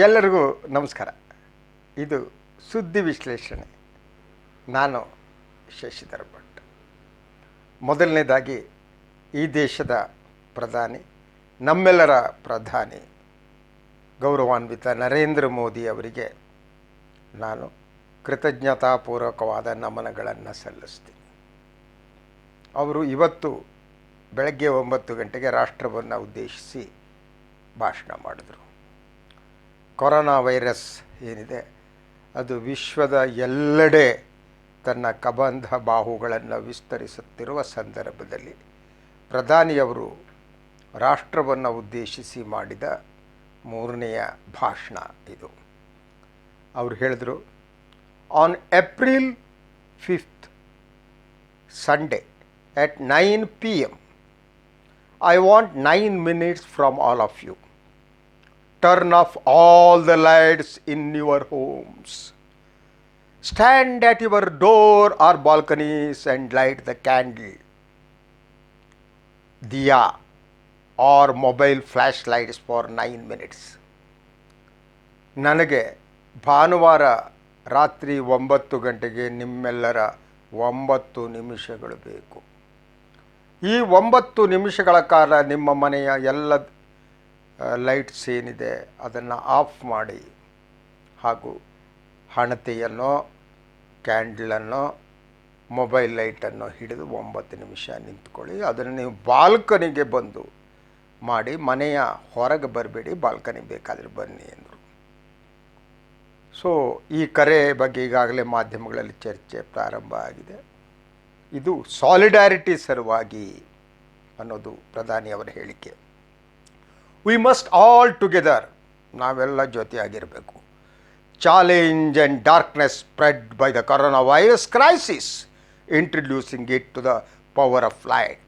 ಎಲ್ಲರಿಗೂ ನಮಸ್ಕಾರ. ಇದು ಸುದ್ದಿ ವಿಶ್ಲೇಷಣೆ. ನಾನು ಶಶಿಧರ್ ಭಟ್. ಮೊದಲನೇದಾಗಿ ಈ ದೇಶದ ಪ್ರಧಾನಿ, ನಮ್ಮೆಲ್ಲರ ಪ್ರಧಾನಿ ಗೌರವಾನ್ವಿತ ನರೇಂದ್ರ ಮೋದಿ ಅವರಿಗೆ ನಾನು ಕೃತಜ್ಞತಾಪೂರ್ವಕವಾದ ನಮನಗಳನ್ನು ಸಲ್ಲಿಸ್ತೀನಿ. ಅವರು ಇವತ್ತು ಬೆಳಗ್ಗೆ ಒಂಬತ್ತು ಗಂಟೆಗೆ ರಾಷ್ಟ್ರವನ್ನು ಉದ್ದೇಶಿಸಿ ಭಾಷಣ ಮಾಡಿದರು. ಕೊರೋನಾ ವೈರಸ್ ಏನಿದೆ, ಅದು ವಿಶ್ವದ ಎಲ್ಲೆಡೆ ತನ್ನ ಕಬಂಧ ಬಾಹುಗಳನ್ನು ವಿಸ್ತರಿಸುತ್ತಿರುವ ಸಂದರ್ಭದಲ್ಲಿ ಪ್ರಧಾನಿಯವರು ರಾಷ್ಟ್ರವನ್ನು ಉದ್ದೇಶಿಸಿ ಮಾಡಿದ ಮೂರನೆಯ ಭಾಷಣ ಇದು ಅವರು ಹೇಳಿದರು on April fifth Sunday at 9 p.m. I want 9 minutes from all of you. Turn off all the lights in your homes. Stand at your door or balconies and light the candle, diya, or mobile flashlights for 9 minutes. ನನಗೆ ಭಾನುವಾರ ರಾತ್ರಿ ಒಂಬತ್ತು ಗಂಟೆಗೆ ನಿಮ್ಮೆಲ್ಲರ ಒಂಬತ್ತು ನಿಮಿಷಗಳು ಬೇಕು ಈ ಒಂಬತ್ತು ನಿಮಿಷಗಳ ಕಾಲ ನಿಮ್ಮ ಮನೆಯ ಎಲ್ಲ ಲೈಟ್ಸ್ ಏನಿದೆ ಅದನ್ನು ಆಫ್ ಮಾಡಿ ಹಾಗೂ ಹಣತೆಯನ್ನು ಕ್ಯಾಂಡ್ಲನ್ನು ಮೊಬೈಲ್ ಲೈಟನ್ನು ಹಿಡಿದು ಒಂಬತ್ತು ನಿಮಿಷ ನಿಂತ್ಕೊಳ್ಳಿ. ಅದನ್ನು ನೀವು ಬಾಲ್ಕನಿಗೆ ಬಂದು ಮಾಡಿ ಮನೆಯ ಹೊರಗೆ ಬರಬೇಡಿ ಬಾಲ್ಕನಿ ಬೇಕಾದರೆ ಬನ್ನಿ ಎಂದರು ಸೊ ಈ ಕರೆ ಬಗ್ಗೆ ಈಗಾಗಲೇ ಮಾಧ್ಯಮಗಳಲ್ಲಿ ಚರ್ಚೆ ಪ್ರಾರಂಭ ಆಗಿದೆ. ಇದು ಸಾಲಿಡ್ಯಾರಿಟಿ ಸಲುವಾಗಿ ಅನ್ನೋದು ಪ್ರಧಾನಿಯವರ ಹೇಳಿಕೆ. ವಿ ಮಸ್ಟ್ ಆಲ್ ಟುಗೆದರ್ ನಾವೆಲ್ಲ ಜೊತೆಯಾಗಿರಬೇಕು. Challenge and darkness spread by the corona virus crisis introducing it to the power of light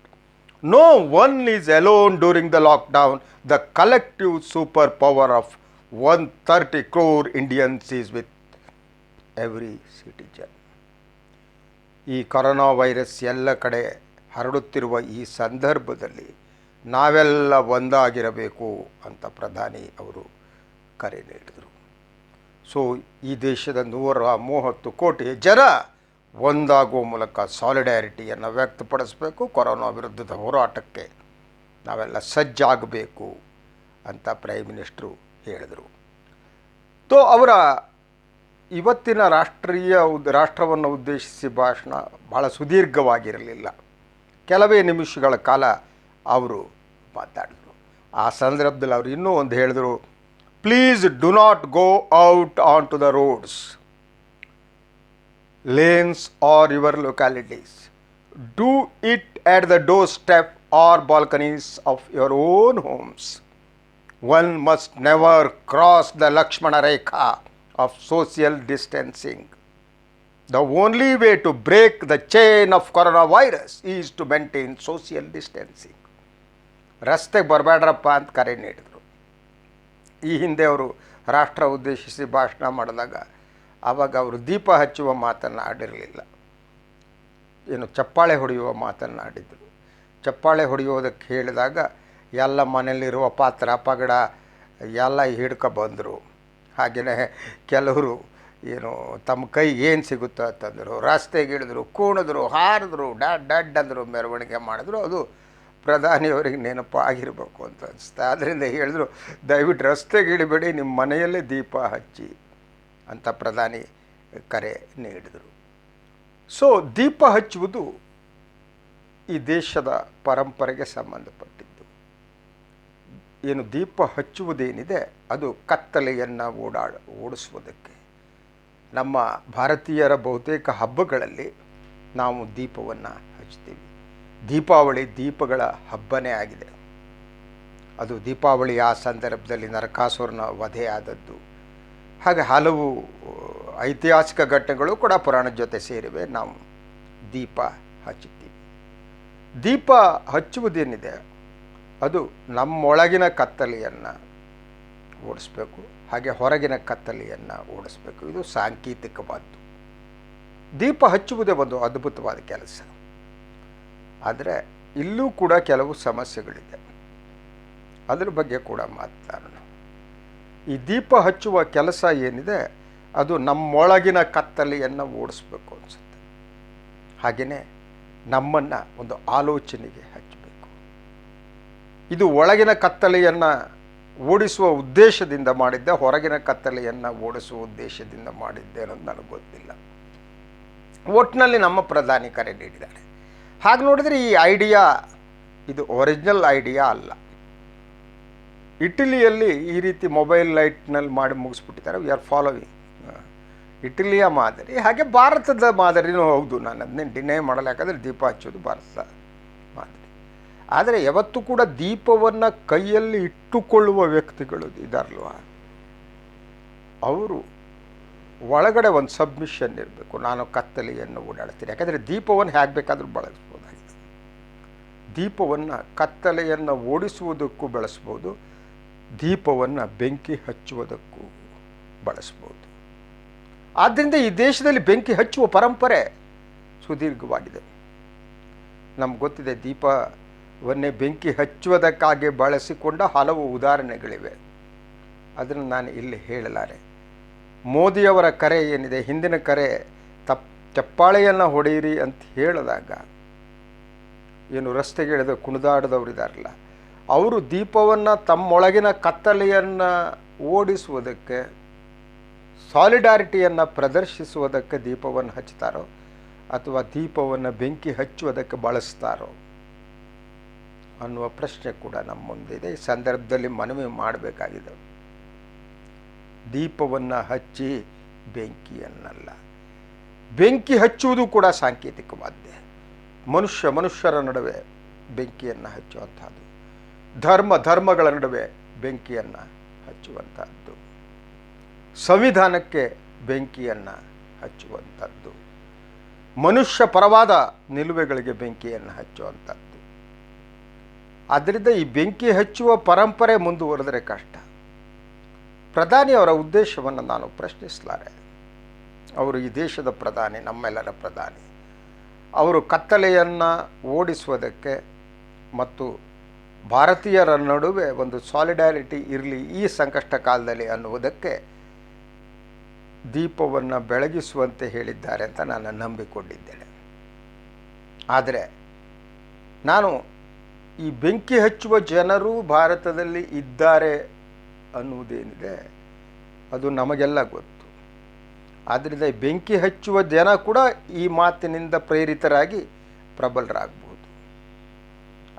no one is alone during the lockdown the collective super power of one thirty crore Indians is with every citizen ಈ corona virus ಎಲ್ಲ ಕಡೆ ಹರಡುತ್ತಿರುವ ಈ ಸಂದರ್ಭದಲ್ಲಿ ನಾವೆಲ್ಲ ಒಂದಾಗಿರಬೇಕು ಅಂತ ಪ್ರಧಾನಿ ಅವರು ಕರೆ ನೀಡಿದರು. ಸೊ ಈ ದೇಶದ ನೂರ ಮೂವತ್ತು ಕೋಟಿ ಜನ ಒಂದಾಗುವ ಮೂಲಕ ಸಾಲಿಡ್ಯಾರಿಟಿಯನ್ನು ವ್ಯಕ್ತಪಡಿಸಬೇಕು, ಕೊರೋನಾ ವಿರುದ್ಧದ ಹೋರಾಟಕ್ಕೆ ನಾವೆಲ್ಲ ಸಜ್ಜಾಗಬೇಕು ಅಂತ ಪ್ರೈಮ್ ಮಿನಿಸ್ಟ್ರು ಹೇಳಿದರು. ತೋ ಅವರ ಇವತ್ತಿನ ರಾಷ್ಟ್ರೀಯ ಉದ್, ರಾಷ್ಟ್ರವನ್ನು ಉದ್ದೇಶಿಸಿ ಭಾಷಣ ಭಾಳ ಸುದೀರ್ಘವಾಗಿರಲಿಲ್ಲ. ಕೆಲವೇ ನಿಮಿಷಗಳ ಕಾಲ ಅವರು ಮಾತಾಡಿದರು ಆ ಸಂದರ್ಭದಲ್ಲಿ ಅವರು ಇನ್ನೂ ಒಂದು ಹೇಳಿದರು please do not go out on to the roads lanes or your localities do it at the doorstep or balconies of your own homes one must never cross the Lakshmana Rekha of social distancing. The only way to break the chain of coronavirus is to maintain social distancing. ರಸ್ತೆಗೆ ಬರಬೇಡ್ರಪ್ಪ ಅಂತ ಕರೆ ನೀಡಿದರು. ಈ ಹಿಂದೆ ಅವರು ರಾಷ್ಟ್ರ ಉದ್ದೇಶಿಸಿ ಭಾಷಣ ಮಾಡಿದಾಗ ಆವಾಗ ಅವರು ದೀಪ ಹಚ್ಚುವ ಮಾತನ್ನು ಆಡಿರಲಿಲ್ಲ ಏನು ಚಪ್ಪಾಳೆ ಹೊಡೆಯುವ ಮಾತನ್ನು ಆಡಿದರು ಚಪ್ಪಾಳೆ ಹೊಡೆಯೋದಕ್ಕೆ ಹೇಳಿದಾಗ ಎಲ್ಲ ಮನೆಯಲ್ಲಿರುವ ಪಾತ್ರ ಪಗಡ ಎಲ್ಲ ಹಿಡ್ಕೊ ಬಂದರು. ಹಾಗೆಯೇ ಕೆಲವರು ಏನು ತಮ್ಮ ಕೈಗೆ ಏನು ಸಿಗುತ್ತೋ ಅಂತಂದರು, ರಸ್ತೆಗೆ ಇಳಿದ್ರು, ಕೂಣಿದ್ರು, ಹಾರಿದ್ರು ಡಡ್ ಡಡ್ ಅಂದರು ಮೆರವಣಿಗೆ ಮಾಡಿದ್ರು. ಅದು ಪ್ರಧಾನಿಯವರಿಗೆ ನೆನಪು ಆಗಿರಬೇಕು ಅಂತ ಅನಿಸ್ತಾ ಆದ್ದರಿಂದ ಹೇಳಿದ್ರು, ದಯವಿಟ್ಟು ರಸ್ತೆಗೆ ಇಳಿಬೇಡಿ ನಿಮ್ಮ ಮನೆಯಲ್ಲೇ ದೀಪ ಹಚ್ಚಿ, ಅಂತ ಪ್ರಧಾನಿ ಕರೆ ನೀಡಿದರು. ಸೊ ದೀಪ ಹಚ್ಚುವುದು ಈ ದೇಶದ ಪರಂಪರೆಗೆ ಸಂಬಂಧಪಟ್ಟಿದ್ದು. ಏನು ದೀಪ ಹಚ್ಚುವುದೇನಿದೆ, ಅದು ಕತ್ತಲೆಯನ್ನು ಓಡಾಡ ಓಡಿಸುವುದಕ್ಕೆ. ನಮ್ಮ ಭಾರತೀಯರ ಬಹುತೇಕ ಹಬ್ಬಗಳಲ್ಲಿ ನಾವು ದೀಪವನ್ನು ಹಚ್ತೀವಿ ದೀಪಾವಳಿ ದೀಪಗಳ ಹಬ್ಬನೇ ಆಗಿದೆ. ಅದು ದೀಪಾವಳಿ ಆ ಸಂದರ್ಭದಲ್ಲಿ ನರಕಾಸುರನ ವಧೆಯಾದದ್ದು. ಹಾಗೆ ಹಲವು ಐತಿಹಾಸಿಕ ಘಟನೆಗಳು ಕೂಡ ಪುರಾಣದ ಜೊತೆ ಸೇರಿವೆ. ನಾವು ದೀಪ ಹಚ್ಚುತ್ತೀವಿ. ದೀಪ ಹಚ್ಚುವುದೇನಿದೆ? ಅದು ನಮ್ಮೊಳಗಿನ ಕತ್ತಲೆಯನ್ನು ಓಡಿಸ್ಬೇಕು, ಹಾಗೆ ಹೊರಗಿನ ಕತ್ತಲೆಯನ್ನು ಓಡಿಸ್ಬೇಕು. ಇದು ಸಾಂಕೇತಿಕವಾದ್ದು. ದೀಪ ಹಚ್ಚುವುದೇ ಒಂದು ಅದ್ಭುತವಾದ ಕೆಲಸ. ಆದರೆ ಇಲ್ಲೂ ಕೂಡ ಕೆಲವು ಸಮಸ್ಯೆಗಳಿದೆ. ಅದರ ಬಗ್ಗೆ ಕೂಡ ಮಾತನಾಡೋಣ. ಈ ದೀಪ ಹಚ್ಚುವ ಕೆಲಸ ಏನಿದೆ, ಅದು ನಮ್ಮೊಳಗಿನ ಕತ್ತಲೆಯನ್ನು ಓಡಿಸ್ಬೇಕು ಅನಿಸುತ್ತೆ. ಹಾಗೆಯೇ ನಮ್ಮನ್ನು ಒಂದು ಆಲೋಚನೆಗೆ ಹಚ್ಚಬೇಕು. ಇದು ಒಳಗಿನ ಕತ್ತಲೆಯನ್ನು ಓಡಿಸುವ ಉದ್ದೇಶದಿಂದ ಮಾಡಿದ್ದೆ, ಹೊರಗಿನ ಕತ್ತಲೆಯನ್ನು ಓಡಿಸುವ ಉದ್ದೇಶದಿಂದ ಮಾಡಿದ್ದೆ ಅನ್ನೋದು ನನಗೆ ಗೊತ್ತಿಲ್ಲ. ಒಟ್ಟಿನಲ್ಲಿ ನಮ್ಮ ಪ್ರಧಾನಿ ಕರೆ ನೀಡಿದ್ದಾರೆ. ಹಾಗೆ ನೋಡಿದ್ರೆ ಈ ಐಡಿಯಾ ಇದು ಒರಿಜಿನಲ್ ಐಡಿಯಾ ಅಲ್ಲ. ಇಟಲಿಯಲ್ಲಿ ಈ ರೀತಿ ಮೊಬೈಲ್ ಲೈಟ್ನಲ್ಲಿ ಮಾಡಿ ಮುಗಿಸ್ಬಿಟ್ಟಿದ್ದಾರೆ. ವಿ ಆರ್ ಫಾಲೋವಿಂಗ್ ಇಟಲಿಯ ಮಾದರಿ, ಹಾಗೆ ಭಾರತದ ಮಾದರಿನೂ ಹೌದು. ನಾನು ಅದನ್ನೇ ಡಿನೇ ಮಾಡಲ್ಲ, ಯಾಕಂದರೆ ದೀಪ ಹಚ್ಚೋದು ಭಾರತದ ಮಾದರಿ. ಆದರೆ ಯಾವತ್ತೂ ಕೂಡ ದೀಪವನ್ನು ಕೈಯಲ್ಲಿ ಇಟ್ಟುಕೊಳ್ಳುವ ವ್ಯಕ್ತಿಗಳು ಇದಾರಲ್ವ? ಅವರು ಒಳಗಡೆ ಒಂದು ಸಬ್ಮಿಷನ್ ಇರಬೇಕು. ನಾನು ಕತ್ತಲೆಯನ್ನು ಓಡಾಡ್ತೀನಿ. ಯಾಕಂದರೆ ದೀಪವನ್ನು ಹೇಗೆ ಬೇಕಾದರೂ ಬಳಸ್ಬೋದಾಗಿದೆ ದೀಪವನ್ನು ಕತ್ತಲೆಯನ್ನು ಓಡಿಸುವುದಕ್ಕೂ ಬಳಸ್ಬೋದು, ದೀಪವನ್ನು ಬೆಂಕಿ ಹಚ್ಚುವುದಕ್ಕೂ ಬಳಸ್ಬೋದು. ಆದ್ದರಿಂದ ಈ ದೇಶದಲ್ಲಿ ಬೆಂಕಿ ಹಚ್ಚುವ ಪರಂಪರೆ ಸುದೀರ್ಘವಾಗಿದೆ. ನಮ್ಗೆ ಗೊತ್ತಿದೆ ದೀಪವನ್ನೇ ಬೆಂಕಿ ಹಚ್ಚುವುದಕ್ಕಾಗಿ ಬಳಸಿಕೊಂಡ ಹಲವು ಉದಾಹರಣೆಗಳಿವೆ. ಅದನ್ನು ನಾನು ಇಲ್ಲಿ ಹೇಳಲಾರೆ. ಮೋದಿಯವರ ಕರೆ ಏನಿದೆ, ಹಿಂದಿನ ಕರೆ, ತಪ್, ಚಪ್ಪಾಳೆಯನ್ನು ಹೊಡೆಯಿರಿ ಅಂತ ಹೇಳಿದಾಗ ಏನು ರಸ್ತೆಗೆ ಇಳಿದು ಕುಣಿದಾಡದವರಿದಾರಲ್ಲ, ಅವರು ದೀಪವನ್ನು ತಮ್ಮೊಳಗಿನ ಕತ್ತಲೆಯನ್ನು ಓಡಿಸುವುದಕ್ಕೆ ಸಾಲಿಡಾರಿಟಿಯನ್ನು ಪ್ರದರ್ಶಿಸುವುದಕ್ಕೆ ದೀಪವನ್ನು ಹಚ್ತಾರೋ, ಅಥವಾ ದೀಪವನ್ನು ಬೆಂಕಿ ಹಚ್ಚುವುದಕ್ಕೆ ಬಳಸ್ತಾರೋ ಅನ್ನುವ ಪ್ರಶ್ನೆ ಕೂಡ ನಮ್ಮ ಮುಂದಿದೆ ಈ ಸಂದರ್ಭದಲ್ಲಿ ಮನವಿ ಮಾಡಬೇಕಾಗಿದೆ. ದೀಪವನ್ನು ಹಚ್ಚಿ ಬೆಂಕಿಯನ್ನಲ್ಲ, ಬೆಂಕಿ ಹಚ್ಚುವುದು ಕೂಡ ಸಾಂಕೇತಿಕವಾದ್ದೆ. ಮನುಷ್ಯ ಮನುಷ್ಯರ ನಡುವೆ ಬೆಂಕಿಯನ್ನು ಹಚ್ಚುವಂಥದ್ದು ಧರ್ಮ ಧರ್ಮಗಳ ನಡುವೆ ಬೆಂಕಿಯನ್ನು ಹಚ್ಚುವಂಥದ್ದು ಸಂವಿಧಾನಕ್ಕೆ ಬೆಂಕಿಯನ್ನು ಹಚ್ಚುವಂಥದ್ದು ಮನುಷ್ಯ ಪರವಾದ ನಿಲುವೆಗಳಿಗೆ ಬೆಂಕಿಯನ್ನು ಹಚ್ಚುವಂಥದ್ದು ಆದ್ದರಿಂದ ಈ ಬೆಂಕಿ ಹಚ್ಚುವ ಪರಂಪರೆ ಮುಂದುವರೆದರೆ ಕಷ್ಟ. ಪ್ರಧಾನಿಯವರ ಉದ್ದೇಶವನ್ನು ನಾನು ಪ್ರಶ್ನಿಸಲಾರೆ. ಅವರು ಈ ದೇಶದ ಪ್ರಧಾನಿ, ನಮ್ಮೆಲ್ಲರ ಪ್ರಧಾನಿ. ಅವರು ಕತ್ತಲೆಯನ್ನು ಓಡಿಸುವುದಕ್ಕೆ ಮತ್ತು ಭಾರತೀಯರ ನಡುವೆ ಒಂದು ಸಾಲಿಡಾರಿಟಿ ಇರಲಿ ಈ ಸಂಕಷ್ಟ ಕಾಲದಲ್ಲಿ ಅನ್ನುವುದಕ್ಕೆ ದೀಪವನ್ನು ಬೆಳಗಿಸುವಂತೆ ಹೇಳಿದ್ದಾರೆ ಅಂತ ನಾನು ನಂಬಿಕೊಂಡಿದ್ದೇನೆ. ಆದರೆ ನಾನು ಈ ಬೆಂಕಿ ಹಚ್ಚುವ ಜನರು ಭಾರತದಲ್ಲಿ ಇದ್ದಾರೆ ಅನ್ನುವುದೇನಿದೆ ಅದು ನಮಗೆಲ್ಲ ಗೊತ್ತು. ಆದ್ದರಿಂದ ಬೆಂಕಿ ಹಚ್ಚುವ ಜನ ಕೂಡ ಈ ಮಾತಿನಿಂದ ಪ್ರೇರಿತರಾಗಿ ಪ್ರಬಲರಾಗಬಹುದು.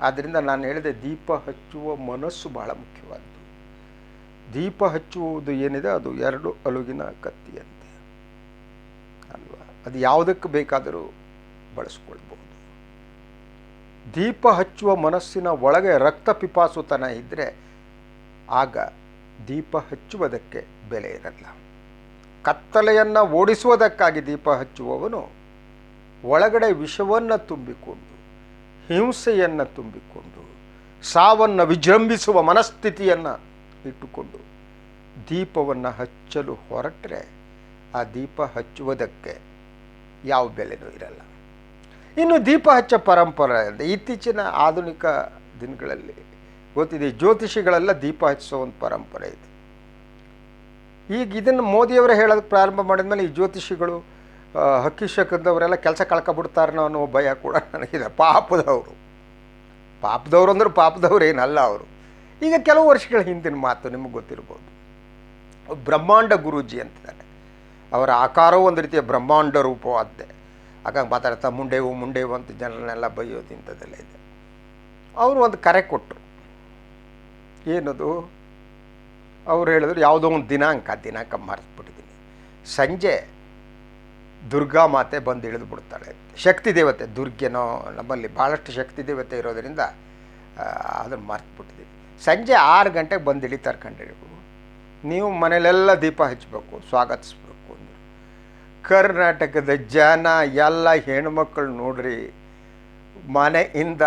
ಆದ್ದರಿಂದ ನಾನು ಹೇಳಿದೆ ದೀಪ ಹಚ್ಚುವ ಮನಸ್ಸು ಬಹಳ ಮುಖ್ಯವಾದ್ದು. ದೀಪ ಹಚ್ಚುವುದು ಏನಿದೆ ಅದು ಎರಡು ಅಲುಗಿನ ಕತ್ತಿಯಂತೆ ಅಲ್ವಾ? ಅದು ಯಾವುದಕ್ಕೆ ಬೇಕಾದರೂ ಬಳಸ್ಕೊಳ್ಬಹುದು. ದೀಪ ಹಚ್ಚುವ ಮನಸ್ಸಿನ ಒಳಗೆ ರಕ್ತ ಪಿಪಾಸುತನ ಇದ್ದರೆ ಆಗ ದೀಪ ಹಚ್ಚುವುದಕ್ಕೆ ಬೆಲೆ ಇರಲ್ಲ. ಕತ್ತಲೆಯನ್ನು ಓಡಿಸುವುದಕ್ಕಾಗಿ ದೀಪ ಹಚ್ಚುವವನು ಒಳಗಡೆ ವಿಷವನ್ನು ತುಂಬಿಕೊಂಡು, ಹಿಂಸೆಯನ್ನು ತುಂಬಿಕೊಂಡು, ಸಾವನ್ನು ವಿಜೃಂಭಿಸುವ ಮನಸ್ಥಿತಿಯನ್ನು ಇಟ್ಟುಕೊಂಡು ದೀಪವನ್ನು ಹಚ್ಚಲು ಹೊರಟರೆ ಆ ದೀಪ ಹಚ್ಚುವುದಕ್ಕೆ ಯಾವ ಬೆಲೆನೂ ಇರಲ್ಲ. ಇನ್ನು ದೀಪ ಹಚ್ಚ ಪರಂಪರೆ ಅಂದರೆ ಇತ್ತೀಚಿನ ಆಧುನಿಕ ದಿನಗಳಲ್ಲಿ ಗೊತ್ತಿದೆ, ಜ್ಯೋತಿಷಿಗಳೆಲ್ಲ ದೀಪ ಹಚ್ಚಿಸೋ ಒಂದು ಪರಂಪರೆ ಇದೆ. ಈಗ ಇದನ್ನು ಮೋದಿಯವರೇ ಹೇಳೋದಕ್ಕೆ ಪ್ರಾರಂಭ ಮಾಡಿದ್ಮೇಲೆ ಈ ಜ್ಯೋತಿಷಿಗಳು ಹಕ್ಕಿ ಕೆಲಸ ಕಳ್ಕೊಬಿಡ್ತಾರನೋ ಅನ್ನೋ ಭಯ ಕೂಡ ನನಗಿದೆ. ಪಾಪದವರು. ಪಾಪದವರು ಅಂದ್ರೆ ಪಾಪದವ್ರು ಏನಲ್ಲ ಅವರು. ಈಗ ಕೆಲವು ವರ್ಷಗಳ ಹಿಂದಿನ ಮಾತು ನಿಮಗೆ ಗೊತ್ತಿರ್ಬೋದು. ಬ್ರಹ್ಮಾಂಡ ಗುರೂಜಿ ಅಂತಿದ್ದಾರೆ. ಅವರ ಆಕಾರವೂ ಒಂದು ರೀತಿಯ ಬ್ರಹ್ಮಾಂಡ ರೂಪವಾದ್ದೆ. ಹಾಗಾಗಿ ಮಾತಾಡ್ತಾ ಮುಂಡೆವು ಮುಂಡೆವು ಅಂತ ಜನರನ್ನೆಲ್ಲ ಬೈಯೋದು ಇಂಥದ್ದೆಲ್ಲ ಇದೆ. ಅವರು ಒಂದು ಕರೆ ಕೊಟ್ಟರು. ಏನದು? ಅವ್ರು ಹೇಳಿದ್ರು, ಯಾವುದೋ ಒಂದು ದಿನಾಂಕ ದಿನಾಂಕ ಮರೆತುಬಿಟ್ಟಿದ್ದೀನಿ. ಸಂಜೆ ದುರ್ಗಾ ಮಾತೆ ಬಂದು ಇಳಿದು ಬಿಡ್ತಾಳೆ. ಶಕ್ತಿ ದೇವತೆ, ದುರ್ಗೆನೋ ನಮ್ಮಲ್ಲಿ ಭಾಳಷ್ಟು ಶಕ್ತಿ ದೇವತೆ ಇರೋದರಿಂದ ಅದನ್ನು ಮರೆತುಬಿಟ್ಟಿದ್ದೀವಿ ಸಂಜೆ ಆರು ಗಂಟೆಗೆ ಬಂದು ಇಳಿತಾರೆ ಕಂಡು ನೀವು ಮನೇಲೆಲ್ಲ ದೀಪ ಹಚ್ಚಬೇಕು ಸ್ವಾಗತಿಸ್ಬೇಕು ಅಂದರು. ಕರ್ನಾಟಕದ ಜನ ಎಲ್ಲ ಹೆಣ್ಮಕ್ಳು ನೋಡ್ರಿ, ಮನೆಯಿಂದ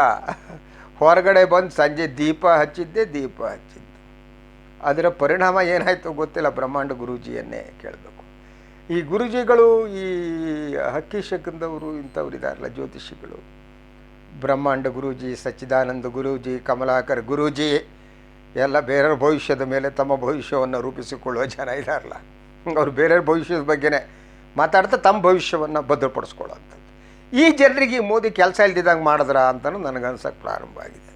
ಹೊರಗಡೆ ಬಂದು ಸಂಜೆ ದೀಪ ಹಚ್ಚಿದ್ದೆ ದೀಪ ಹಚ್ಚಿದ್ದು. ಅದರ ಪರಿಣಾಮ ಏನಾಯಿತು ಗೊತ್ತಿಲ್ಲ ಬ್ರಹ್ಮಾಂಡ ಗುರೂಜಿಯನ್ನೇ ಕೇಳಬೇಕು. ಈ ಗುರುಜಿಗಳು, ಈ ಹಕ್ಕಿ ಶಕಂದವರು ಇಂಥವ್ರು ಇದಾರಲ್ಲ ಜ್ಯೋತಿಷಿಗಳು. ಬ್ರಹ್ಮಾಂಡ ಗುರೂಜಿ, ಸಚ್ಚಿದಾನಂದ ಗುರೂಜಿ, ಕಮಲಾಕರ್ ಗುರೂಜಿ, ಎಲ್ಲ ಬೇರೆಯವ್ರ ಭವಿಷ್ಯದ ಮೇಲೆ ತಮ್ಮ ಭವಿಷ್ಯವನ್ನು ರೂಪಿಸಿಕೊಳ್ಳುವ ಜನ ಇದಾರಲ್ಲ. ಅವ್ರು ಬೇರೆಯವ್ರ ಭವಿಷ್ಯದ ಬಗ್ಗೆನೇ ಮಾತಾಡ್ತಾ ತಮ್ಮ ಭವಿಷ್ಯವನ್ನು ಭದ್ರಪಡಿಸ್ಕೊಳ್ಳೋಂಥದ್ದು ಈ ಜನರಿಗೆ ಮೋದಿ ಕೆಲಸ ಇಲ್ದಿದ್ದಂಗೆ ಮಾಡಿದ್ರ ಅಂತಲೂ ನನಗನ್ಸೋಕ್ಕೆ ಪ್ರಾರಂಭ ಆಗಿದೆ.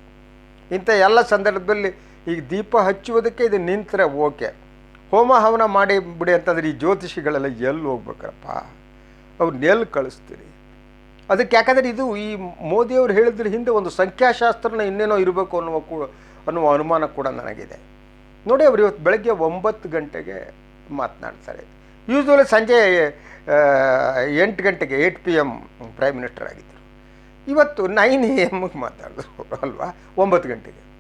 ಇಂಥ ಎಲ್ಲ ಸಂದರ್ಭದಲ್ಲಿ ಈಗ ದೀಪ ಹಚ್ಚುವುದಕ್ಕೆ ಇದು ನಿಂತರೆ ಓಕೆ. ಹೋಮ ಹವನ ಮಾಡಿ ಬಿಡಿ ಅಂತಂದ್ರೆ ಈ ಜ್ಯೋತಿಷಿಗಳೆಲ್ಲ ಎಲ್ಲಿ ಹೋಗ್ಬೇಕಪ್ಪ ಅವ್ರನ್ನ ಎಲ್ಲಿ ಕಳಿಸ್ತೀರಿ. ಅದಕ್ಕೆ ಯಾಕಂದರೆ ಇದು ಈ ಮೋದಿಯವರು ಹೇಳಿದ್ರ ಹಿಂದೆ ಒಂದು ಸಂಖ್ಯಾಶಾಸ್ತ್ರನ ಇನ್ನೇನೋ ಇರಬೇಕು ಅನ್ನುವ ಅನ್ನುವ ಅನುಮಾನ ಕೂಡ ನನಗಿದೆ. ನೋಡಿ ಅವರು ಇವತ್ತು ಬೆಳಗ್ಗೆ ಒಂಬತ್ತು ಗಂಟೆಗೆ ಮಾತನಾಡ್ತಾರೆ. ಯೂಶ್ವಲಿ ಸಂಜೆ ಎಂಟು ಗಂಟೆಗೆ eight P M prime minister ಆಗಿದ್ದರು. ಇವತ್ತು ನೈನ್ ಎ ಎಮ್ಗೆ ಮಾತಾಡಿದ್ರು ಅಲ್ವಾ? ಒಂಬತ್ತು ಗಂಟೆಗೆ.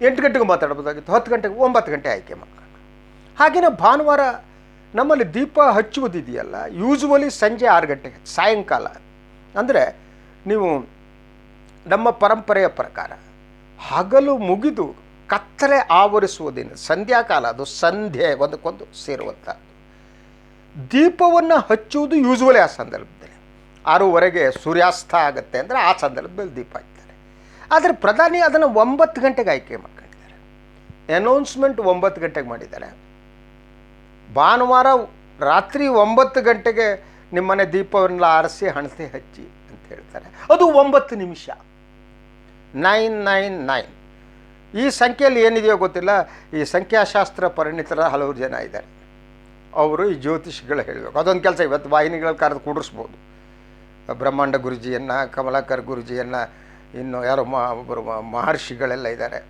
ಎಂಟು ಗಂಟೆಗೆ ಮಾತಾಡ್ಬೋದಾಗಿತ್ತು, ಹತ್ತು ಗಂಟೆಗೆ, ಒಂಬತ್ತು ಗಂಟೆ ಆಯ್ಕೆ ಮಾಡ್ಕೊಂಡು ಹಾಗೆಯೇ ಭಾನುವಾರ ನಮ್ಮಲ್ಲಿ ದೀಪ ಹಚ್ಚುವುದಿದೆಯಲ್ಲ ಯೂಸುವಲಿ ಸಂಜೆ ಆರು ಗಂಟೆಗೆ, ಸಾಯಂಕಾಲ. ಅಂದರೆ ನೀವು ನಮ್ಮ ಪರಂಪರೆಯ ಪ್ರಕಾರ ಹಗಲು ಮುಗಿದು ಕತ್ತಲೆ ಆವರಿಸುವುದಿನ? ಸಂಧ್ಯಾಕಾಲ, ಅದು ಸಂಧ್ಯೆ ಒಂದಕ್ಕೊಂದು ಸೇರುವಂಥ ದೀಪವನ್ನು ಹಚ್ಚುವುದು ಯೂಶುವಲಿ ಆ ಸಂದರ್ಭದಲ್ಲಿ. ಆರೂವರೆಗೆ ಸೂರ್ಯಾಸ್ತ ಆಗುತ್ತೆ ಅಂದರೆ ಆ ಸಂದರ್ಭದಲ್ಲಿ ದೀಪ ಆದರೆ ಪ್ರಧಾನಿ ಅದನ್ನು ಒಂಬತ್ತು ಗಂಟೆಗೆ ಆಯ್ಕೆ ಮಾಡ್ಕೊಂಡಿದ್ದಾರೆ. ಅನೌನ್ಸ್ಮೆಂಟ್ ಒಂಬತ್ತು ಗಂಟೆಗೆ ಮಾಡಿದ್ದಾರೆ. ಭಾನುವಾರ ರಾತ್ರಿ ಒಂಬತ್ತು ಗಂಟೆಗೆ ನಿಮ್ಮನೆ ದೀಪವನ್ನೆಲ್ಲ ಆರಿಸಿ, ಹಣಸೆ ಹಚ್ಚಿ ಅಂತ ಹೇಳ್ತಾರೆ. ಅದು ಒಂಬತ್ತು ನಿಮಿಷ. ನೈನ್ ನೈನ್ ನೈನ್ ಈ ಸಂಖ್ಯೆಯಲ್ಲಿ ಏನಿದೆಯೋ ಗೊತ್ತಿಲ್ಲ. ಈ ಸಂಖ್ಯಾಶಾಸ್ತ್ರ ಪರಿಣಿತರ ಹಲವು ಜನ ಇದ್ದಾರೆ. ಅವರು ಈ ಜ್ಯೋತಿಷಿಗಳು ಹೇಳಬೇಕು. ಅದೊಂದು ಕೆಲಸ ಇವತ್ತು ವಾಹಿನಿಗಳಲ್ಲಿ ಕರೆದು ಕೂಡಿಸ್ಬೋದು. ಬ್ರಹ್ಮಾಂಡ ಗುರುಜಿಯನ್ನು, ಕಮಲಾಕರ್ ಗುರುಜಿಯನ್ನು ಇನ್ನು ಯಾರೋ ಒಬ್ಬರು ಮಹರ್ಷಿಗಳೆಲ್ಲ ಇದ್ದಾರೆ.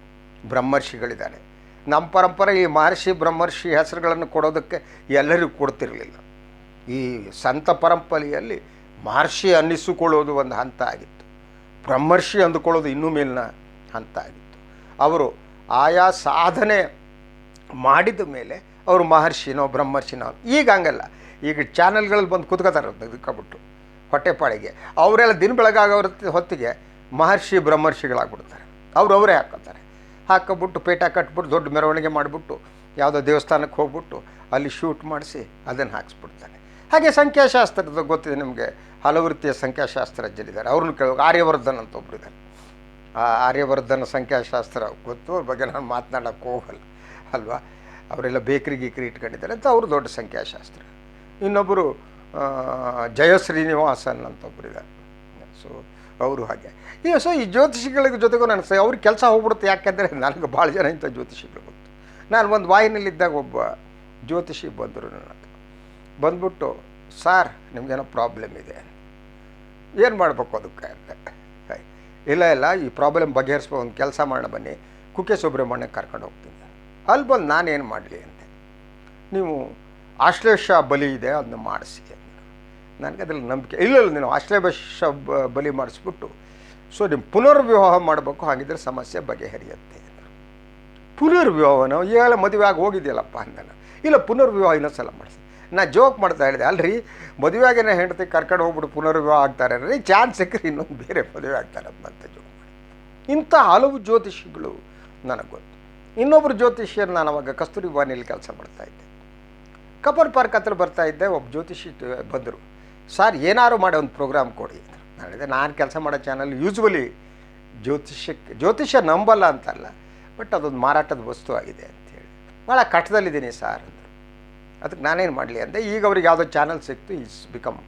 ಬ್ರಹ್ಮರ್ಷಿಗಳಿದ್ದಾರೆ. ನಮ್ಮ ಪರಂಪರೆ ಈ ಮಹರ್ಷಿ, ಬ್ರಹ್ಮರ್ಷಿ ಹೆಸರುಗಳನ್ನು ಕೊಡೋದಕ್ಕೆ ಎಲ್ಲರಿಗೂ ಕೊಡ್ತಿರಲಿಲ್ಲ. ಈ ಸಂತ ಪರಂಪರೆಯಲ್ಲಿ ಮಹರ್ಷಿ ಅನ್ನಿಸಿಕೊಳ್ಳೋದು ಒಂದು ಹಂತ ಆಗಿತ್ತು. ಬ್ರಹ್ಮರ್ಷಿ ಅಂದುಕೊಳ್ಳೋದು ಇನ್ನೂ ಮೇಲಿನ ಹಂತ ಆಗಿತ್ತು. ಅವರು ಆಯಾ ಸಾಧನೆ ಮಾಡಿದ ಮೇಲೆ ಅವರು ಮಹರ್ಷಿನೋ, ಬ್ರಹ್ಮರ್ಷಿನೋ ಈಗ ಹಂಗಲ್ಲ. ಈಗ ಚಾನಲ್ಗಳಲ್ಲಿ ಬಂದು ಕುತ್ಕೋತಾರೆ ಇದಕ್ಕಾಗ್ಬಿಟ್ಟು ಹೊಟ್ಟೆಪಾಡಿಗೆ. ಅವರೆಲ್ಲ ದಿನ ಬೆಳಗಾಗೋರ ಹೊತ್ತಿಗೆ ಮಹರ್ಷಿ ಬ್ರಹ್ಮರ್ಷಿಗಳಾಗ್ಬಿಡ್ತಾರೆ. ಅವ್ರು ಅವರೇ ಹಾಕೋತಾರೆ ಹಾಕೋಬಿಟ್ಟು ಪೇಟ ಕಟ್ಬಿಟ್ಟು ದೊಡ್ಡ ಮೆರವಣಿಗೆ ಮಾಡಿಬಿಟ್ಟು, ಯಾವುದೋ ದೇವಸ್ಥಾನಕ್ಕೆ ಹೋಗ್ಬಿಟ್ಟು ಅಲ್ಲಿ ಶೂಟ್ ಮಾಡಿಸಿ ಅದನ್ನು ಹಾಕ್ಸ್ಬಿಡ್ತಾರೆ. ಹಾಗೆ ಸಂಖ್ಯಾಶಾಸ್ತ್ರದ ಗೊತ್ತಿದೆ ನಿಮಗೆ. ಹಲವು ರೀತಿಯ ಸಂಖ್ಯಾಶಾಸ್ತ್ರಜ್ಞರಿದ್ದಾರೆ. ಅವ್ರನ್ನ ಕೇಳೋ ಆರ್ಯವರ್ಧನ್ ಅಂತ ಒಬ್ರು ಇದ್ದಾರೆ. ಆ ಆರ್ಯವರ್ಧನ ಸಂಖ್ಯಾಶಾಸ್ತ್ರ ಗೊತ್ತು, ಅವ್ರ ಬಗ್ಗೆ ನಾನು ಮಾತನಾಡೋಕ್ಕೆ ಹೋಗಲ್ಲ, ಅಲ್ವಾ? ಅವರೆಲ್ಲ ಬೇಕ್ರಿ ಗೀಕ್ರಿ ಇಟ್ಕೊಂಡಿದ್ದಾರೆ ಅಂತ ಅವರು ದೊಡ್ಡ ಸಂಖ್ಯಾಶಾಸ್ತ್ರ. ಇನ್ನೊಬ್ಬರು ಜಯಶ್ರೀನಿವಾಸನ್ ಅಂತ ಒಬ್ಬರು ಇದ್ದಾರೆ. ಸೊ ಅವರು ಹಾಗೆ. ಈಗ ಸೊ ಈ ಜ್ಯೋತಿಷಿಗಳ ಜೊತೆಗೂ ನನಗೆ ಅವ್ರಿಗೆ ಕೆಲಸ ಹೋಗ್ಬಿಡುತ್ತೆ ಯಾಕೆಂದರೆ ನನಗೆ ಭಾಳ ಜನ ಇಂಥ ಜ್ಯೋತಿಷಿಗಳು ಗೊತ್ತು. ನಾನು ಒಂದು ವಾಹಿನಿಯಲ್ಲಿದ್ದಾಗ ಒಬ್ಬ ಜ್ಯೋತಿಷಿ ಬಂದರು ನನ್ನ ಬಂದ್ಬಿಟ್ಟು, ಸಾರ್, ನಿಮಗೇನೋ ಪ್ರಾಬ್ಲಮ್ ಇದೆ. ಏನು ಮಾಡಬೇಕು ಅದಕ್ಕೆ? ಇಲ್ಲ ಇಲ್ಲ, ಈ ಪ್ರಾಬ್ಲಮ್ ಬಗೆಹರಿಸ್ಬೋ ಒಂದು ಕೆಲಸ ಮಾಡೋಣ ಬನ್ನಿ. ಕುಕ್ಕೆ ಸುಬ್ರಹ್ಮಣ್ಯ ಕರ್ಕೊಂಡು ಹೋಗ್ತೀನಿ. ಅಲ್ಲಿ ಬಂದು ನಾನೇನು ಮಾಡಲಿ ಅಂತೆ ನೀವು ಆಶ್ಲೇಷ ಬಲಿ ಇದೆ ಅದನ್ನ ಮಾಡಿಸಿ. ನನಗೆ ಅದ್ರಲ್ಲಿ ನಂಬಿಕೆ ಇಲ್ಲ ಇಲ್ಲ ನೀನು, ಆಶ್ಲೇಷ ಬಲಿ ಮಾಡಿಸ್ಬಿಟ್ಟು. ಸೊ ನೀವು ಪುನರ್ವಿವಾಹ ಮಾಡಬೇಕು, ಹಾಗಿದ್ರೆ ಸಮಸ್ಯೆ ಬಗೆಹರಿಯುತ್ತೆ. ಪುನರ್ವಿವಾಹನ ಈಗೆಲ್ಲ ಮದುವೆ ಆಗಿ ಹೋಗಿದೆಯಲ್ಲಪ್ಪ ಅಂದನ ಇಲ್ಲ, ಪುನರ್ವಿವಾಹ ಇನ್ನೊಂದು ಸಲ ಮಾಡಿಸಿ. ನಾ ಜೋಕ್ ಮಾಡ್ತಾ ಹೇಳಿದೆ ಅಲ್ರಿ, ಮದುವೆ ಆಗಿನ ಹೆಂಡತಿ ಕರ್ಕೊಂಡು ಹೋಗ್ಬಿಟ್ಟು ಪುನರ್ವಿವಾಹ ಆಗ್ತಾರೆ ರೀ ಚಾನ್ಸ್ ಸಿಕ್ಕರೆ ಇನ್ನೊಂದು ಬೇರೆ ಮದುವೆ ಆಗ್ತಾರೆ ಅಂತ ಜೋಕ್ ಮಾಡಿ ಇಂಥ ಹಲವು ಜ್ಯೋತಿಷಿಗಳು ನನಗೆ ಗೊತ್ತು. ಇನ್ನೊಬ್ಬರು ಜ್ಯೋತಿಷಿಯನ್ನು ನಾನು ಅವಾಗ ಕಸ್ತೂರಿ ಬಾನಿಯಲ್ಲಿ ಕೆಲಸ ಮಾಡ್ತಾ ಇದ್ದೆ. ಕಪರ್ ಪಾರ್ಕ್ ಹತ್ರ ಬರ್ತಾ ಇದ್ದೆ, ಒಬ್ಬ ಜ್ಯೋತಿಷಿ ಬಂದರು. ಸರ್, ಏನಾದ್ರು ಮಾಡಿ ಒಂದು ಪ್ರೋಗ್ರಾಮ್ ಕೊಡಿ ಹೇಳಿದೆ. ನಾನು ಕೆಲಸ ಮಾಡೋ ಚಾನಲ್ ಯೂಸ್ವಲಿ ಜ್ಯೋತಿಷ್ಯಕ್ಕೆ, ಜ್ಯೋತಿಷ್ಯ ನಂಬಲ್ಲ ಅಂತಲ್ಲ ಬಟ್ ಅದೊಂದು ಮಾರಾಟದ ವಸ್ತು ಆಗಿದೆ ಅಂತೇಳಿ ಭಾಳ ಕಷ್ಟದಲ್ಲಿದ್ದೀನಿ ಸರ್ ಅಂದರು ಅದಕ್ಕೆ ನಾನೇನು ಮಾಡಲಿ ಅಂದೆ, ಈಗ ಅವ್ರಿಗೆ ಯಾವುದೋ ಚಾನಲ್ ಸಿಕ್ತು ಈಸ್ ಬಿಕಮ್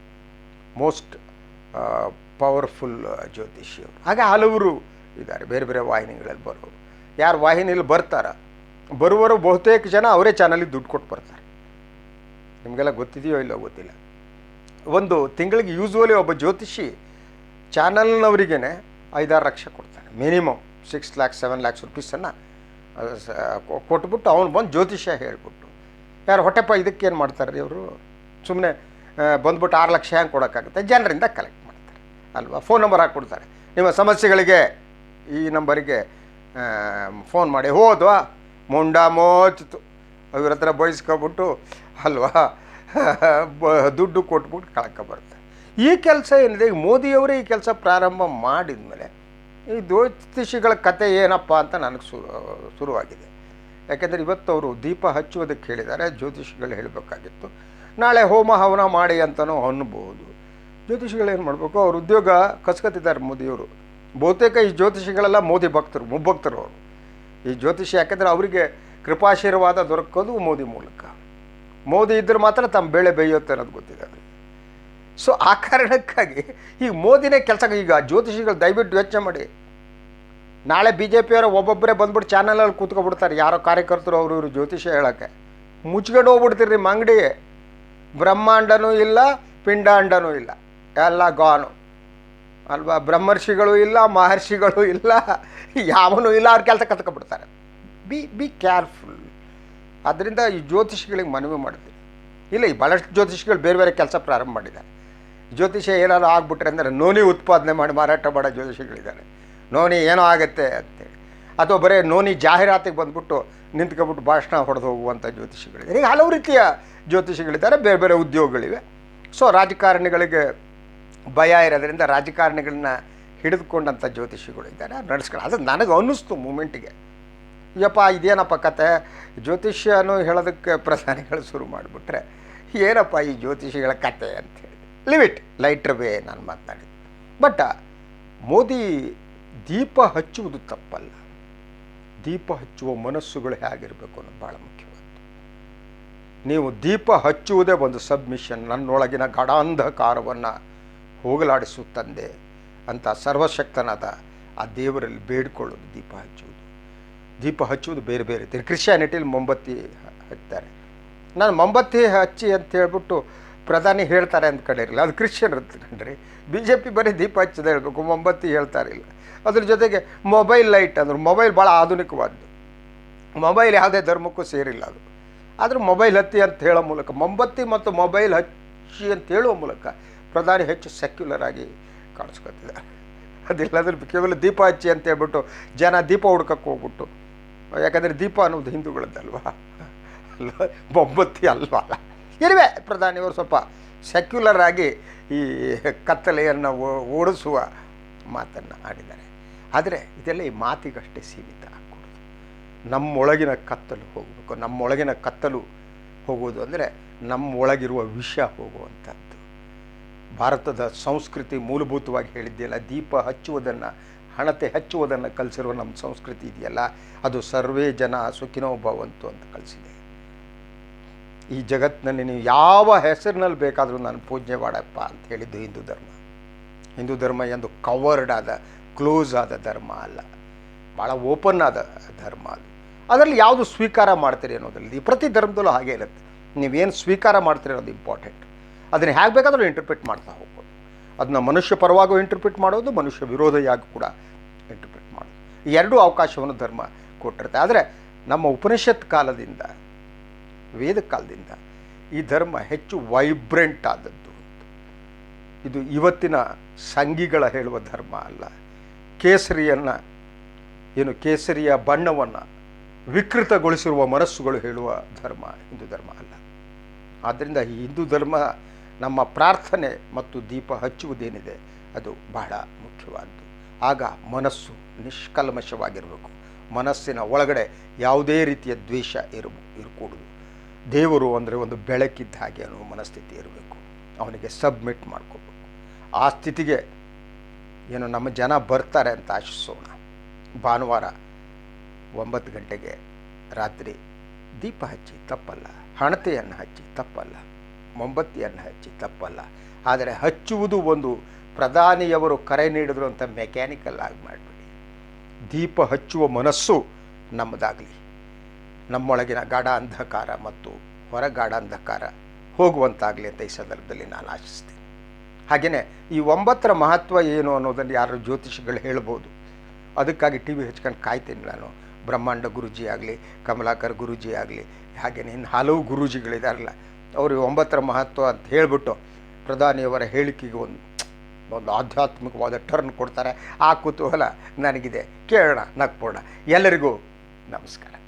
ಮೋಸ್ಟ್ ಪವರ್ಫುಲ್ ಜ್ಯೋತಿಷಿ ಹಾಗೆ ಹಲವರು ಇದ್ದಾರೆ, ಬೇರೆ ಬೇರೆ ವಾಹಿನಿಗಳಲ್ಲಿ ಬರೋರು. ಯಾರು ವಾಹಿನಿಯಲ್ಲಿ ಬರ್ತಾರ ಬರುವರು ಬಹುತೇಕ ಜನ ಅವರೇ ಚಾನಲಿಗೆ ದುಡ್ಡು ಕೊಟ್ಟು ಬರ್ತಾರೆ. ನಿಮಗೆಲ್ಲ ಗೊತ್ತಿದೆಯೋ ಇಲ್ಲೋ ಗೊತ್ತಿಲ್ಲ. ಒಂದು ತಿಂಗಳಿಗೆ ಯೂಸ್ವಲಿ ಒಬ್ಬ ಜ್ಯೋತಿಷಿ ಚಾನಲ್ನವರಿಗೇ ಐದಾರು ಲಕ್ಷ ಕೊಡ್ತಾನೆ. Minimum six lakhs, seven lakhs ರುಪೀಸನ್ನು ಕೊಟ್ಬಿಟ್ಟು ಅವ್ನು ಬಂದು ಜ್ಯೋತಿಷ್ಯ ಹೇಳ್ಬಿಟ್ಟು. ಯಾರು ಹೊಟ್ಟೆಪ್ಪ ಇದಕ್ಕೇನು ಮಾಡ್ತಾರೆ ರೀ ಅವರು ಸುಮ್ಮನೆ ಬಂದ್ಬಿಟ್ಟು ಆರು ಲಕ್ಷ ಹೆಂಗೆ ಕೊಡೋಕ್ಕಾಗುತ್ತೆ? ಜನರಿಂದ ಕಲೆಕ್ಟ್ ಮಾಡ್ತಾರೆ. ಅಲ್ವಾ? ಫೋನ್ ನಂಬರ್ ಹಾಕ್ಕೊಡ್ತಾರೆ ನಿಮ್ಮ ಸಮಸ್ಯೆಗಳಿಗೆ ಈ ನಂಬರಿಗೆ ಫೋನ್ ಮಾಡಿ. ಹೋದ್ವಾ? ಮುಂಡ ಮೋಚಿತು ಅವ್ರ ಹತ್ರ ಬಯಸ್ಕೊಬಿಟ್ಟು ಅಲ್ವಾ? ದುಡ್ಡು ಕೊಟ್ಬಿಟ್ಟು ಕಳಕ ಬರುತ್ತೆ. ಈ ಕೆಲಸ ಏನಿದೆ, ಈಗ ಮೋದಿಯವರೇ ಈ ಕೆಲಸ ಪ್ರಾರಂಭ ಮಾಡಿದ ಮೇಲೆ ಈ ಜ್ಯೋತಿಷಿಗಳ ಕತೆ ಏನಪ್ಪ ಅಂತ ನನಗೆ ಶುರು, ಶುರುವಾಗಿದೆ. ಯಾಕೆಂದರೆ ಇವತ್ತು ಅವರು ದೀಪ ಹಚ್ಚುವುದಕ್ಕೆ ಹೇಳಿದ್ದಾರೆ, ಜ್ಯೋತಿಷಿಗಳು ಹೇಳಬೇಕಾಗಿತ್ತು. ನಾಳೆ ಹೋಮ ಹವನ ಮಾಡಿ ಅಂತಲೂ ಅನ್ಬೋದು. ಜ್ಯೋತಿಷಿಗಳು ಏನು ಮಾಡಬೇಕು, ಅವ್ರ ಉದ್ಯೋಗ ಕಸ್ಕತ್ತಿದ್ದಾರೆ ಮೋದಿಯವರು. ಬಹುತೇಕ ಈ ಜ್ಯೋತಿಷಿಗಳೆಲ್ಲ ಮೋದಿ ಭಕ್ತರು ಮುಭಕ್ತರು ಅವರು. ಈ ಜ್ಯೋತಿಷಿ ಯಾಕೆಂದರೆ ಅವರಿಗೆ ಕೃಪಾಶೀರ್ವಾದ ದೊರಕೋದು ಮೋದಿ ಮೂಲಕ. ಮೋದಿ ಇದ್ರೆ ಮಾತ್ರ ತಮ್ಮ ಬೆಳೆ ಬೇಯುತ್ತೆ ಅನ್ನೋದು ಗೊತ್ತಿದೆ ಅದು ಸೊ ಆ ಕಾರಣಕ್ಕಾಗಿ ಈಗ ಮೋದಿನೇ ಕೆಲಸ ಈಗ ಜ್ಯೋತಿಷಿಗಳು ದಯವಿಟ್ಟು ಯೋಚನೆ ಮಾಡಿ. ನಾಳೆ ಬಿ ಜೆ ಪಿಯವರು ಒಬ್ಬೊಬ್ಬರೇ ಬಂದ್ಬಿಟ್ಟು ಚಾನಲಲ್ಲಿ ಕೂತ್ಕೊಬಿಡ್ತಾರೆ. ಯಾರೋ ಕಾರ್ಯಕರ್ತರು, ಅವರು ಇವರು ಜ್ಯೋತಿಷ್ಯ ಹೇಳೋಕ್ಕೆ. ಮುಚ್ಕೊಂಡು ಹೋಗ್ಬಿಡ್ತೀರಿ ನಿಮ್ಮ ಅಂಗಡಿ ಬ್ರಹ್ಮಾಂಡನೂ ಇಲ್ಲ, ಪಿಂಡಾಂಡನೂ ಇಲ್ಲ. ಎಲ್ಲ ಗಾನು ಅಲ್ವಾ? ಬ್ರಹ್ಮರ್ಷಿಗಳು ಇಲ್ಲ, ಮಹರ್ಷಿಗಳು ಇಲ್ಲ, ಯಾವನೂ ಇಲ್ಲ, ಅವ್ರ ಕೆಲಸ ಕತ್ಕೊಬಿಡ್ತಾರೆ. ಬಿ ಬಿ ಕೇರ್ಫುಲ್ ಅದರಿಂದ ಈ ಜ್ಯೋತಿಷಿಗಳಿಗೆ ಮನವಿ ಮಾಡಿದೆ ಇಲ್ಲ, ಈ ಭಾಳಷ್ಟು ಜ್ಯೋತಿಷಿಗಳು ಬೇರೆ ಬೇರೆ ಕೆಲಸ ಪ್ರಾರಂಭ ಮಾಡಿದ್ದಾರೆ. ಜ್ಯೋತಿಷ ಏನಾದ್ರು ಆಗ್ಬಿಟ್ರೆ ಅಂದರೆ ನೋನಿ ಉತ್ಪಾದನೆ ಮಾಡಿ ಮಾರಾಟ ಮಾಡೋ ಜ್ಯೋತಿಷಿಗಳಿದ್ದಾರೆ. ನೋನಿ ಏನೋ ಆಗುತ್ತೆ ಅಂತೇಳಿ ಅಥವಾ ಬರೀ ನೋನಿ ಜಾಹೀರಾತಿಗೆ ಬಂದ್ಬಿಟ್ಟು ನಿಂತ್ಕೊಬಿಟ್ಟು ಭಾಷಣ ಹೊಡೆದು ಹೋಗುವಂಥ ಜ್ಯೋತಿಷಿಗಳಿದ್ದಾರೆ. ಈಗ ಹಲವು ರೀತಿಯ ಜ್ಯೋತಿಷಿಗಳಿದ್ದಾರೆ, ಬೇರೆ ಬೇರೆ ಉದ್ಯೋಗಗಳಿವೆ. ಸೊ ರಾಜಕಾರಣಿಗಳಿಗೆ ಭಯ ಇರೋದರಿಂದ ರಾಜಕಾರಣಿಗಳನ್ನ ಹಿಡಿದುಕೊಂಡಂಥ ಜ್ಯೋತಿಷಿಗಳು ಇದ್ದಾರೆ. ಅದು ನನಗೆ ಅನ್ನಿಸ್ತು ಮೂಮೆಂಟಿಗೆ. ಯಪ್ಪ, ಇದೇನಪ್ಪ ಕತೆ? ಜ್ಯೋತಿಷ್ಯನು ಹೇಳೋದಕ್ಕೆ ಪ್ರಧಾನಿಗಳು ಶುರು ಮಾಡಿಬಿಟ್ರೆ, ಏನಪ್ಪ ಈ ಜ್ಯೋತಿಷಿಗಳ ಕತೆ ಅಂತೇಳಿ ಲಿಮಿಟ್ ಲೈಟ್ರ್ ವೇ ನಾನು ಮಾತನಾಡಿದ್ದು ಬಟ್ ಮೋದಿ ದೀಪ ಹಚ್ಚುವುದು ತಪ್ಪಲ್ಲ. ದೀಪ ಹಚ್ಚುವ ಮನಸ್ಸುಗಳು ಹೇಗಿರಬೇಕು ಅನ್ನೋದು ಭಾಳ ಮುಖ್ಯವಾದ್ದು. ನೀವು ದೀಪ ಹಚ್ಚುವುದೇ ಒಂದು ಸಬ್ಮಿಷನ್ ನನ್ನೊಳಗಿನ ಗಾಢಾಂಧಕಾರವನ್ನು ಹೋಗಲಾಡಿಸುತ್ತಂದೆ ಅಂತ ಸರ್ವಶಕ್ತನಾದ ಆ ದೇವರಲ್ಲಿ ಬೇಡ್ಕೊಳ್ಳೋದು ದೀಪ ಹಚ್ಚುವುದು. ದೀಪ ಹಚ್ಚುವುದು ಬೇರೆ ಬೇರೆ ಕ್ರಿಶ್ಚಿಯನ್ ಕ್ರಿಶ್ಚಿಯಾನಿಟಿಲಿ ಮೊಂಬತ್ತಿ ಹಚ್ತಾರೆ. ನಾನು ಮೊಂಬತ್ತಿ ಹಚ್ಚಿ ಅಂತ ಹೇಳ್ಬಿಟ್ಟು ಪ್ರಧಾನಿ ಹೇಳ್ತಾರೆ ಅಂತ ಕಡೆ ಇರಲಿಲ್ಲ. ಅದು ಕ್ರಿಶ್ಚಿಯನ್ ಕಣ್ರಿ ಬಿ ಜೆ ಪಿ ಬರೀ ದೀಪ ಹಚ್ಚದ ಹೇಳಬೇಕು, ಮೊಂಬತ್ತಿ ಹೇಳ್ತಾ ಇರಲಿಲ್ಲ ಅದ್ರ ಜೊತೆಗೆ ಮೊಬೈಲ್ ಲೈಟ್ ಅಂದ್ರೆ. ಮೊಬೈಲ್ ಭಾಳ ಆಧುನಿಕವಾದ್ದು. ಮೊಬೈಲ್ ಯಾವುದೇ ಧರ್ಮಕ್ಕೂ ಸೇರಿಲ್ಲ ಅದು. ಆದರೂ ಮೊಬೈಲ್ ಹತ್ತಿ ಅಂತ ಹೇಳೋ ಮೂಲಕ, ಮೊಂಬತ್ತಿ ಮತ್ತು ಮೊಬೈಲ್ ಹಚ್ಚಿ ಅಂತ ಹೇಳುವ ಮೂಲಕ ಪ್ರಧಾನಿ ಹೆಚ್ಚು ಸೆಕ್ಯುಲರ್ ಆಗಿ ಕಾಣಿಸ್ಕೊತಿದ್ದಾರೆ. ಅದಿಲ್ಲದ್ರೆ ಕೇವಲ ದೀಪ ಹಚ್ಚಿ ಅಂತ ಹೇಳ್ಬಿಟ್ಟು ಜನ ದೀಪ ಹುಡ್ಕಕ್ಕೆ ಹೋಗ್ಬಿಟ್ಟು ಯಾಕಂದರೆ ದೀಪ ಅನ್ನೋದು ಹಿಂದೂಗಳದ್ದಲ್ವಾ ಅಲ್ವಾ? ಮೊಂಬತ್ತಿ ಅಲ್ವಾ? ಇರುವೆ ಪ್ರಧಾನಿಯವರು ಸ್ವಲ್ಪ ಸೆಕ್ಯುಲರ್ ಆಗಿ ಈ ಕತ್ತಲೆಯನ್ನು ಓಡಿಸುವ ಮಾತನ್ನು ಆಡಿದ್ದಾರೆ. ಆದರೆ ಇದೆಲ್ಲ ಈ ಮಾತಿಗಷ್ಟೇ ಸೀಮಿತ ಆಗ್ಕೊಡೋದು. ನಮ್ಮೊಳಗಿನ ಕತ್ತಲು ಹೋಗಬೇಕು, ನಮ್ಮೊಳಗಿನ ಕತ್ತಲು ಹೋಗುವುದು ಅಂದರೆ ನಮ್ಮೊಳಗಿರುವ ವಿಷ ಹೋಗುವಂಥದ್ದು ಭಾರತದ ಸಂಸ್ಕೃತಿ ಮೂಲಭೂತವಾಗಿ ಹೇಳಿದ್ದೆಲ್ಲ ದೀಪ ಹಚ್ಚುವುದನ್ನು ಹಣತೆ ಹಚ್ಚುವುದನ್ನು ಕಲಿಸಿರುವ ನಮ್ಮ ಸಂಸ್ಕೃತಿ ಇದೆಯಲ್ಲ, ಅದು ಸರ್ವೇ ಜನ ಸುಖಿನೋ ಭವಂತು ಅಂತ ಕಲಿಸಿದೆ. ಈ ಜಗತ್ತಿನಲ್ಲಿ ನೀವು ಯಾವ ಹೆಸರಿನಲ್ಲಿ ಬೇಕಾದರೂ ನಾನು ಪೂಜೆ ಮಾಡಪ್ಪ ಅಂತ ಹೇಳಿದ್ದು ಹಿಂದೂ ಧರ್ಮ. ಹಿಂದೂ ಧರ್ಮ ಎಂದು ಕವರ್ಡ್ ಆದ ಕ್ಲೋಸ್ ಆದ ಧರ್ಮ ಅಲ್ಲ. ಭಾಳ ಓಪನ್ ಆದ ಧರ್ಮ ಅದು. ಅದರಲ್ಲಿ ಯಾವುದು ಸ್ವೀಕಾರ ಮಾಡ್ತೀರಿ ಅನ್ನೋದ್ರಲ್ಲಿ ಪ್ರತಿ ಧರ್ಮದಲ್ಲೂ ಹಾಗೆ ಇರುತ್ತೆ. ನೀವೇನು ಸ್ವೀಕಾರ ಮಾಡ್ತೀರಿ ಅನ್ನೋದು ಇಂಪಾರ್ಟೆಂಟ್ ಅದನ್ನು ಹೇಗೆ ಬೇಕಾದರೂ ಇಂಟರ್ಪ್ರಿಟ್ ಮಾಡ್ತಾ ಹೋಗ್ಬೋದು. ಅದನ್ನ ಮನುಷ್ಯ ಪರವಾಗೂ ಇಂಟರ್ಪ್ರಿಟ್ ಮಾಡೋದು, ಮನುಷ್ಯ ವಿರೋಧಿಯಾಗಿ ಕೂಡ ಇಂಟರ್ಪ್ರಿಟ್ ಮಾಡೋದು. ಈ ಎರಡೂ ಅವಕಾಶವನ್ನು ಧರ್ಮ ಕೊಟ್ಟಿರುತ್ತೆ. ಆದರೆ ನಮ್ಮ ಉಪನಿಷತ್ ಕಾಲದಿಂದ ವೇದ ಕಾಲದಿಂದ ಈ ಧರ್ಮ ಹೆಚ್ಚು ವೈಬ್ರೆಂಟ್ ಆದದ್ದು. ಇದು ಇವತ್ತಿನ ಸಂಘಿಗಳ ಹೇಳುವ ಧರ್ಮ ಅಲ್ಲ. ಕೇಸರಿಯನ್ನು, ಏನು ಕೇಸರಿಯ ಬಣ್ಣವನ್ನು ವಿಕೃತಗೊಳಿಸಿರುವ ಮನಸ್ಸುಗಳು ಹೇಳುವ ಧರ್ಮ, ಹಿಂದೂ ಧರ್ಮ ಅಲ್ಲ. ಆದ್ದರಿಂದ ಈ ಹಿಂದೂ ಧರ್ಮ ನಮ್ಮ ಪ್ರಾರ್ಥನೆ ಮತ್ತು ದೀಪ ಹಚ್ಚುವುದೇನಿದೆ ಅದು ಬಹಳ ಮುಖ್ಯವಾದ್ದು. ಆಗ ಮನಸ್ಸು ನಿಷ್ಕಲ್ಮಶವಾಗಿರಬೇಕು. ಮನಸ್ಸಿನ ಒಳಗಡೆ ಯಾವುದೇ ರೀತಿಯ ದ್ವೇಷ ಇರ, ಇರಕೂಡದು. ದೇವರು ಅಂದರೆ ಒಂದು ಬೆಳಕಿದ್ದ ಹಾಗೆ ಅನ್ನೋ ಮನಸ್ಥಿತಿ ಇರಬೇಕು. ಅವನಿಗೆ ಸಬ್ಮಿಟ್ ಮಾಡ್ಕೋಬೇಕು. ಆ ಸ್ಥಿತಿಗೆ ಏನು ನಮ್ಮ ಜನ ಬರ್ತಾರೆ ಅಂತ ಆಶಿಸೋಣ. ಭಾನುವಾರ ಒಂಬತ್ತು ಗಂಟೆಗೆ ರಾತ್ರಿ ದೀಪ ಹಚ್ಚಿ ತಪ್ಪಲ್ಲ. ಹಣತೆಯನ್ನು ಹಚ್ಚಿ ತಪ್ಪಲ್ಲ. ಮೊಂಬತ್ತಿಯನ್ನು ಹಚ್ಚಿ, ತಪ್ಪಲ್ಲ. ಆದರೆ ಹಚ್ಚುವುದು ಒಂದು ಪ್ರಧಾನಿಯವರು ಕರೆ ನೀಡಿದ್ರು ಅಂತ ಮೆಕ್ಯಾನಿಕಲ್ ಆಗಿ ಮಾಡಬೇಡಿ. ದೀಪ ಹಚ್ಚುವ ಮನಸ್ಸು ನಮ್ಮದಾಗಲಿ. ನಮ್ಮೊಳಗಿನ ಗಾಢ ಅಂಧಕಾರ ಮತ್ತು ಹೊರಗಾಢ ಅಂಧಕಾರ ಹೋಗುವಂತಾಗಲಿ ಅಂತ ಈ ಸಂದರ್ಭದಲ್ಲಿ ನಾನು ಆಶಿಸ್ತೀನಿ. ಹಾಗೆಯೇ ಈ ಒಂಬತ್ತರ ಮಹತ್ವ ಏನು ಅನ್ನೋದನ್ನು ಯಾರು ಜ್ಯೋತಿಷಿಗಳು ಹೇಳ್ಬೋದು. ಅದಕ್ಕಾಗಿ ಟಿ ವಿ ಹಚ್ಕೊಂಡು ಕಾಯ್ತೀನಿ ನಾನು. ಬ್ರಹ್ಮಾಂಡ ಗುರುಜಿ ಆಗಲಿ, ಕಮಲಾಕರ್ ಗುರುಜಿ ಆಗಲಿ, ಹಾಗೆಯೇ ಇನ್ನು ಹಲವು ಗುರೂಜಿಗಳಿದಾರಲ್ಲ. ಅವರು ಒಂಬತ್ತರ ಮಹತ್ವ ಅಂತ ಹೇಳಿಬಿಟ್ಟು ಪ್ರಧಾನಿಯವರ ಹೇಳಿಕೆಗೆ ಒಂದು ಒಂದು ಆಧ್ಯಾತ್ಮಿಕವಾದ ಟರ್ನ್ ಕೊಡ್ತಾರೆ. ಆ ಕುತೂಹಲ ನನಗಿದೆ. ಕೇಳೋಣ, ನಗ್ಬೋಣ. ಎಲ್ಲರಿಗೂ ನಮಸ್ಕಾರ.